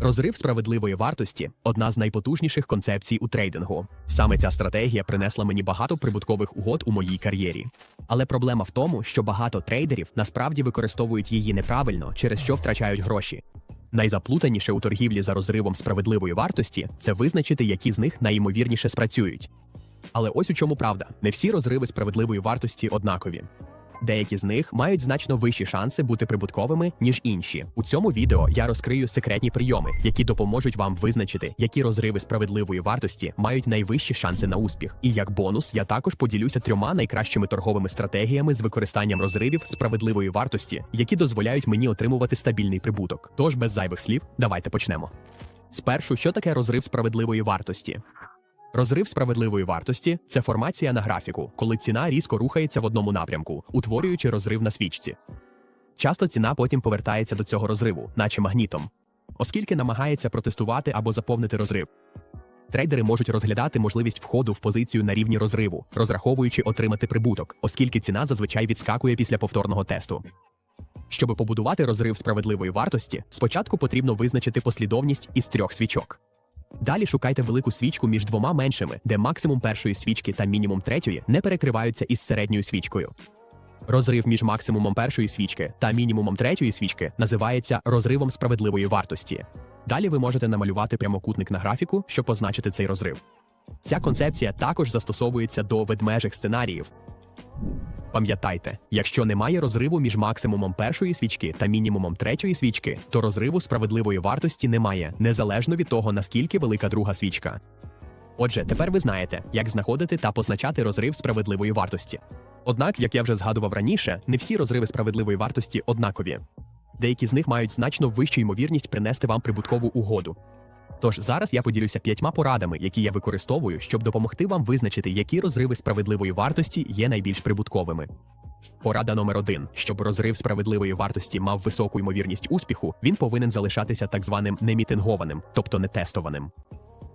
Розрив справедливої вартості одна з найпотужніших концепцій у трейдингу. Саме ця стратегія принесла мені багато прибуткових угод у моїй кар'єрі. Але проблема в тому, що багато трейдерів насправді використовують її неправильно, через що втрачають гроші. Найзаплутаніше у торгівлі за розривом справедливої вартості це визначити, які з них найімовірніше спрацюють. Але ось у чому правда: не всі розриви справедливої вартості однакові. Деякі з них мають значно вищі шанси бути прибутковими, ніж інші. У цьому відео я розкрию секретні прийоми, які допоможуть вам визначити, які розриви справедливої вартості мають найвищі шанси на успіх. І як бонус, я також поділюся трьома найкращими торговими стратегіями з використанням розривів справедливої вартості, які дозволяють мені отримувати стабільний прибуток. Тож без зайвих слів, давайте почнемо. Спершу, що таке розрив справедливої вартості? Розрив справедливої вартості це формація на графіку, коли ціна різко рухається в одному напрямку, утворюючи розрив на свічці. Часто ціна потім повертається до цього розриву, наче магнітом, оскільки намагається протестувати або заповнити розрив. Трейдери можуть розглядати можливість входу в позицію на рівні розриву, розраховуючи отримати прибуток, оскільки ціна зазвичай відскакує після повторного тесту. Щоб побудувати розрив справедливої вартості, спочатку потрібно визначити послідовність із трьох свічок. Далі шукайте велику свічку між двома меншими, де максимум першої свічки та мінімум третьої не перекриваються із середньою свічкою. Розрив між максимумом першої свічки та мінімумом третьої свічки називається розривом справедливої вартості. Далі ви можете намалювати прямокутник на графіку, щоб позначити цей розрив. Ця концепція також застосовується до ведмежих сценаріїв. Пам'ятайте, якщо немає розриву між максимумом першої свічки та мінімумом третьої свічки, то розриву справедливої вартості немає, незалежно від того, наскільки велика друга свічка. Отже, тепер ви знаєте, як знаходити та позначати розрив справедливої вартості. Однак, як я вже згадував раніше, не всі розриви справедливої вартості однакові. Деякі з них мають значно вищу ймовірність принести вам прибуткову угоду. Тож зараз я поділюся п'ятьма порадами, які я використовую, щоб допомогти вам визначити, які розриви справедливої вартості є найбільш прибутковими. Порада номер один: щоб розрив справедливої вартості мав високу ймовірність успіху, він повинен залишатися так званим немітингованим, тобто нетестованим.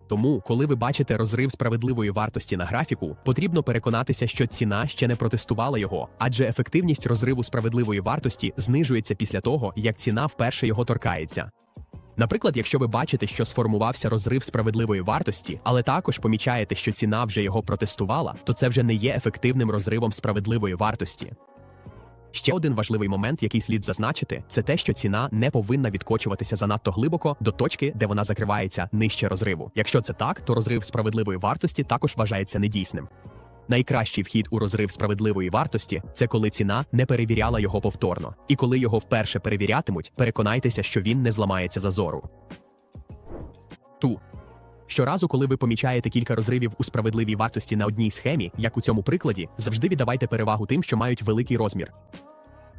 Тому, коли ви бачите розрив справедливої вартості на графіку, потрібно переконатися, що ціна ще не протестувала його, адже ефективність розриву справедливої вартості знижується після того, як ціна вперше його торкається. Наприклад, якщо ви бачите, що сформувався розрив справедливої вартості, але також помічаєте, що ціна вже його протестувала, то це вже не є ефективним розривом справедливої вартості. Ще один важливий момент, який слід зазначити, це те, що ціна не повинна відкочуватися занадто глибоко до точки, де вона закривається нижче розриву. Якщо це так, то розрив справедливої вартості також вважається недійсним. Найкращий вхід у розрив справедливої вартості це коли ціна не перевіряла його повторно. І коли його вперше перевірятимуть, переконайтеся, що він не зламається за зору. Ту. Щоразу, коли ви помічаєте кілька розривів у справедливій вартості на одній схемі, як у цьому прикладі, завжди віддавайте перевагу тим, що мають великий розмір.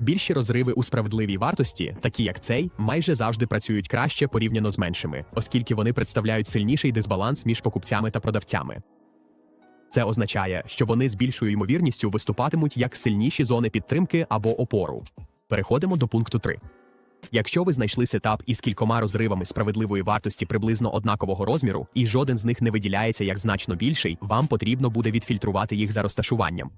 Більші розриви у справедливій вартості, такі як цей, майже завжди працюють краще порівняно з меншими, оскільки вони представляють сильніший дисбаланс між покупцями та продавцями. Це означає, що вони з більшою ймовірністю виступатимуть як сильніші зони підтримки або опору. Переходимо до пункту 3. Якщо ви знайшли сетап із кількома розривами справедливої вартості приблизно однакового розміру, і жоден з них не виділяється як значно більший, вам потрібно буде відфільтрувати їх за розташуванням.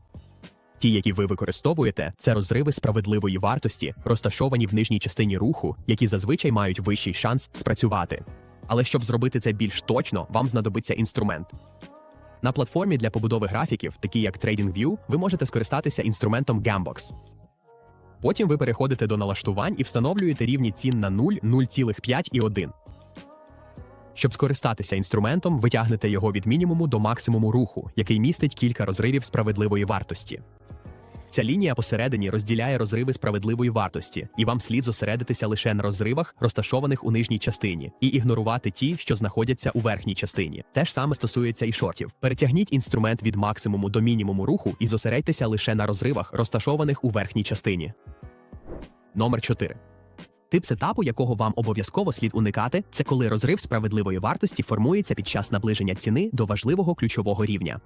Ті, які ви використовуєте, це розриви справедливої вартості, розташовані в нижній частині руху, які зазвичай мають вищий шанс спрацювати. Але щоб зробити це більш точно, вам знадобиться інструмент. На платформі для побудови графіків, такі як TradingView, ви можете скористатися інструментом Gambox. Потім ви переходите до налаштувань і встановлюєте рівні цін на 0, 0,5 і 1. Щоб скористатися інструментом, витягнете його від мінімуму до максимуму руху, який містить кілька розривів справедливої вартості. Ця лінія посередині розділяє розриви справедливої вартості, і вам слід зосередитися лише на розривах, розташованих у нижній частині, і ігнорувати ті, що знаходяться у верхній частині. Те ж саме стосується і шортів. Перетягніть інструмент від максимуму до мінімуму руху і зосередьтеся лише на розривах, розташованих у верхній частині. Номер 4. Тип сетапу, якого вам обов'язково слід уникати, це коли розрив справедливої вартості формується під час наближення ціни до важливого ключового рівня.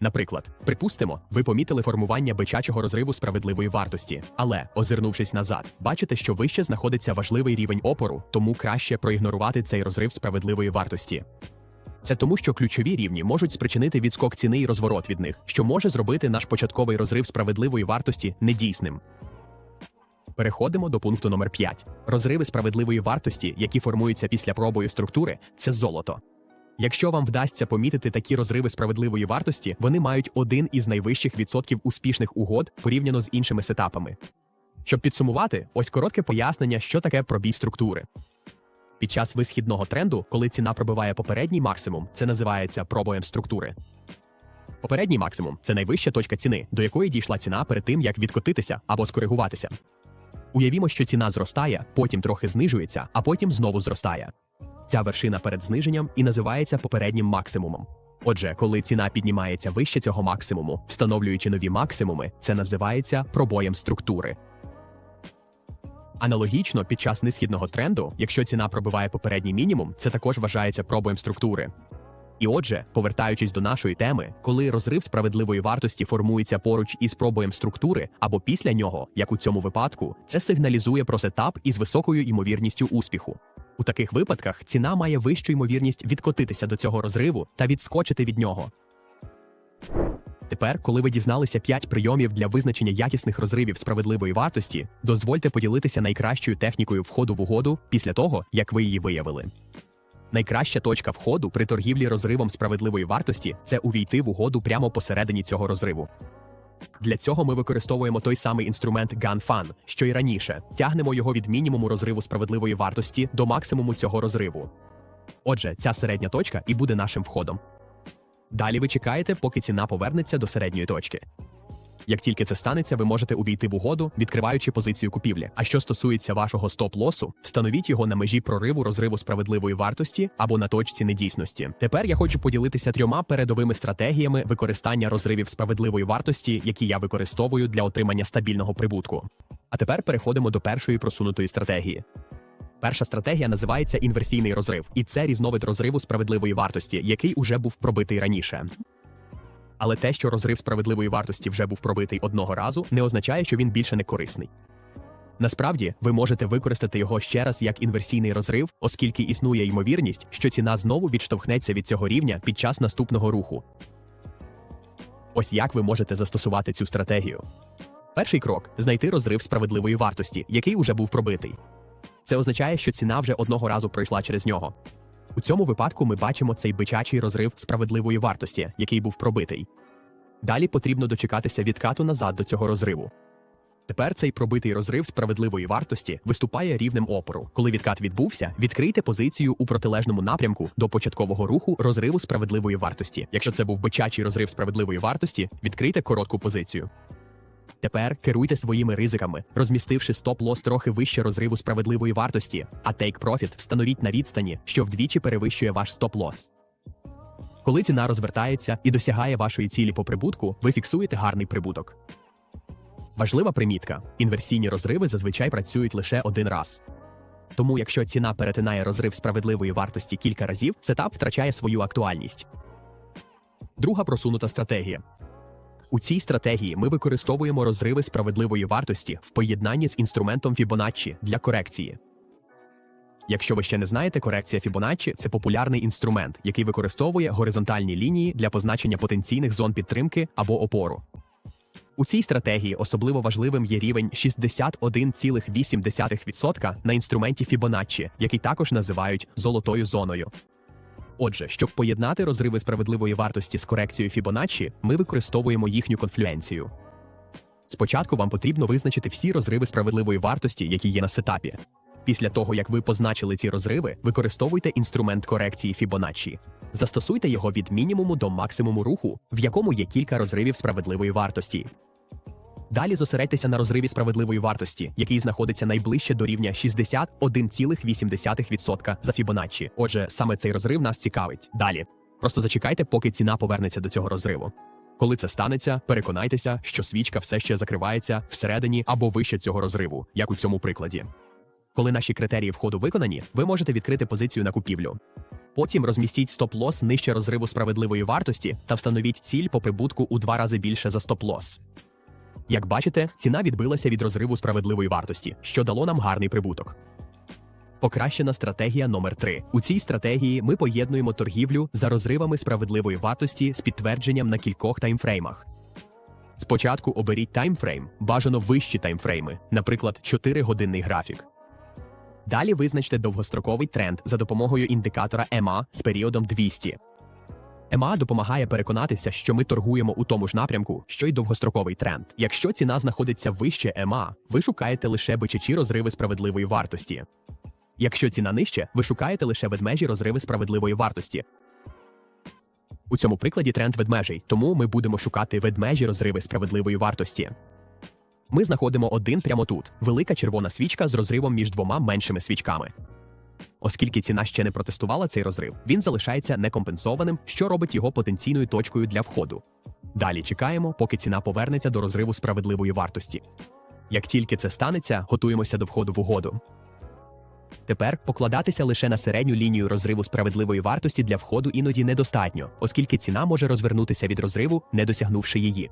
Наприклад, припустимо, ви помітили формування бичачого розриву справедливої вартості, але, озирнувшись назад, бачите, що вище знаходиться важливий рівень опору, тому краще проігнорувати цей розрив справедливої вартості. Це тому, що ключові рівні можуть спричинити відскок ціни і розворот від них, що може зробити наш початковий розрив справедливої вартості недійсним. Переходимо до пункту номер 5. Розриви справедливої вартості, які формуються після пробою структури, це золото. Якщо вам вдасться помітити такі розриви справедливої вартості, вони мають один із найвищих відсотків успішних угод порівняно з іншими сетапами. Щоб підсумувати, ось коротке пояснення, що таке пробій структури. Під час висхідного тренду, коли ціна пробиває попередній максимум, це називається пробоєм структури. Попередній максимум це найвища точка ціни, до якої дійшла ціна перед тим, як відкотитися або скоригуватися. Уявімо, що ціна зростає, потім трохи знижується, а потім знову зростає. Ця вершина перед зниженням і називається попереднім максимумом. Отже, коли ціна піднімається вище цього максимуму, встановлюючи нові максимуми, це називається пробоєм структури. Аналогічно, під час несхідного тренду, якщо ціна пробиває попередній мінімум, це також вважається пробоєм структури. І отже, повертаючись до нашої теми, коли розрив справедливої вартості формується поруч із пробоєм структури або після нього, як у цьому випадку, це сигналізує про сетап із високою ймовірністю успіху. У таких випадках ціна має вищу ймовірність відкотитися до цього розриву та відскочити від нього. Тепер, коли ви дізналися 5 прийомів для визначення якісних розривів справедливої вартості, дозвольте поділитися найкращою технікою входу в угоду після того, як ви її виявили. Найкраща точка входу при торгівлі розривом справедливої вартості це увійти в угоду прямо посередині цього розриву. Для цього ми використовуємо той самий інструмент GunFan, що й раніше, тягнемо його від мінімуму розриву справедливої вартості до максимуму цього розриву. Отже, ця середня точка і буде нашим входом. Далі ви чекаєте, поки ціна повернеться до середньої точки. Як тільки це станеться, ви можете увійти в угоду, відкриваючи позицію купівлі. А що стосується вашого стоп-лосу, встановіть його на межі прориву розриву справедливої вартості або на точці недійсності. Тепер я хочу поділитися трьома передовими стратегіями використання розривів справедливої вартості, які я використовую для отримання стабільного прибутку. А тепер переходимо до першої просунутої стратегії. Перша стратегія називається інверсійний розрив, і це різновид розриву справедливої вартості, який уже був пробитий раніше. Але те, що розрив справедливої вартості вже був пробитий одного разу, не означає, що він більше не корисний. Насправді, ви можете використати його ще раз як інверсійний розрив, оскільки існує ймовірність, що ціна знову відштовхнеться від цього рівня під час наступного руху. Ось як ви можете застосувати цю стратегію. Перший крок знайти розрив справедливої вартості, який уже був пробитий. Це означає, що ціна вже одного разу пройшла через нього. У цьому випадку ми бачимо цей бичачий розрив справедливої вартості, який був пробитий. Далі потрібно дочекатися відкату назад до цього розриву. Тепер цей пробитий розрив справедливої вартості виступає рівнем опору. Коли відкат відбувся, відкрийте позицію у протилежному напрямку до початкового руху розриву справедливої вартості. Якщо це був бичачий розрив справедливої вартості, відкрийте коротку позицію. Тепер керуйте своїми ризиками, розмістивши стоп-лос трохи вище розриву справедливої вартості, а take-profit встановіть на відстані, що вдвічі перевищує ваш стоп-лос. Коли ціна розвертається і досягає вашої цілі по прибутку, ви фіксуєте гарний прибуток. Важлива примітка: інверсійні розриви зазвичай працюють лише один раз. Тому, якщо ціна перетинає розрив справедливої вартості кілька разів, сетап втрачає свою актуальність. Друга просунута стратегія. У цій стратегії ми використовуємо розриви справедливої вартості в поєднанні з інструментом Fibonacci для корекції. Якщо ви ще не знаєте, корекція Fibonacci – це популярний інструмент, який використовує горизонтальні лінії для позначення потенційних зон підтримки або опору. У цій стратегії особливо важливим є рівень 61,8% на інструменті Fibonacci, який також називають золотою зоною. Отже, щоб поєднати розриви справедливої вартості з корекцією Fibonacci, ми використовуємо їхню конфлюенцію. Спочатку вам потрібно визначити всі розриви справедливої вартості, які є на сетапі. Після того, як ви позначили ці розриви, використовуйте інструмент корекції Fibonacci. Застосуйте його від мінімуму до максимуму руху, в якому є кілька розривів справедливої вартості. Далі зосередьтеся на розриві справедливої вартості, який знаходиться найближче до рівня 61,8% за Fibonacci. Отже, саме цей розрив нас цікавить. Далі. Просто зачекайте, поки ціна повернеться до цього розриву. Коли це станеться, переконайтеся, що свічка все ще закривається всередині або вище цього розриву, як у цьому прикладі. Коли наші критерії входу виконані, ви можете відкрити позицію на купівлю. Потім розмістіть стоп-лос нижче розриву справедливої вартості та встановіть ціль по прибутку у два рази більше за стоп-лос. Як бачите, ціна відбилася від розриву справедливої вартості, що дало нам гарний прибуток. Покращена стратегія номер 3 У цій стратегії ми поєднуємо торгівлю за розривами справедливої вартості з підтвердженням на кількох таймфреймах. Спочатку оберіть таймфрейм, бажано вищі таймфрейми, наприклад, 4-годинний графік. Далі визначте довгостроковий тренд за допомогою індикатора EMA з періодом 200. EMA допомагає переконатися, що ми торгуємо у тому ж напрямку, що й довгостроковий тренд. Якщо ціна знаходиться вище EMA, ви шукаєте лише бичачі розриви справедливої вартості. Якщо ціна нижче, ви шукаєте лише ведмежі розриви справедливої вартості. У цьому прикладі тренд ведмежий, тому ми будемо шукати ведмежі розриви справедливої вартості. Ми знаходимо один прямо тут велика червона свічка з розривом між двома меншими свічками. Оскільки ціна ще не протестувала цей розрив, він залишається некомпенсованим, що робить його потенційною точкою для входу. Далі чекаємо, поки ціна повернеться до розриву справедливої вартості. Як тільки це станеться, готуємося до входу в угоду. Тепер покладатися лише на середню лінію розриву справедливої вартості для входу іноді недостатньо, оскільки ціна може розвернутися від розриву, не досягнувши її.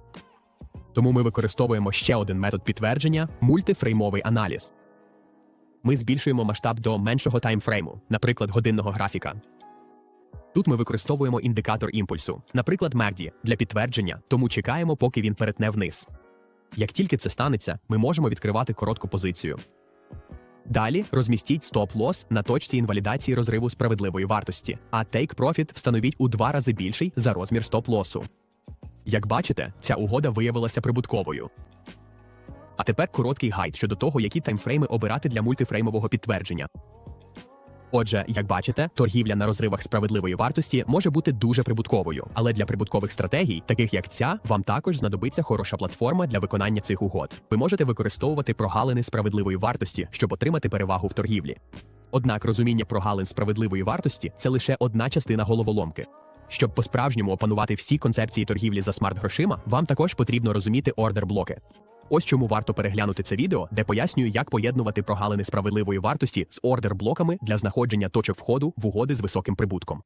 Тому ми використовуємо ще один метод підтвердження мультифреймовий аналіз. Ми збільшуємо масштаб до меншого таймфрейму, наприклад, годинного графіка. Тут ми використовуємо індикатор імпульсу, наприклад, MACD, для підтвердження, тому чекаємо, поки він перетне вниз. Як тільки це станеться, ми можемо відкривати коротку позицію. Далі розмістіть стоп-лосс на точці інвалідації розриву справедливої вартості, а take profit встановіть у два рази більший за розмір стоп-лосу. Як бачите, ця угода виявилася прибутковою. А тепер короткий гайд щодо того, які таймфрейми обирати для мультифреймового підтвердження. Отже, як бачите, торгівля на розривах справедливої вартості може бути дуже прибутковою, але для прибуткових стратегій, таких як ця, вам також знадобиться хороша платформа для виконання цих угод. Ви можете використовувати прогалини справедливої вартості, щоб отримати перевагу в торгівлі. Однак розуміння прогалин справедливої вартості це лише одна частина головоломки. Щоб по-справжньому опанувати всі концепції торгівлі за смарт-грошима, вам також потрібно розуміти ордер-блоки. Ось чому варто переглянути це відео, де пояснюю, як поєднувати прогалини справедливої вартості з ордер-блоками для знаходження точок входу в угоди з високим прибутком.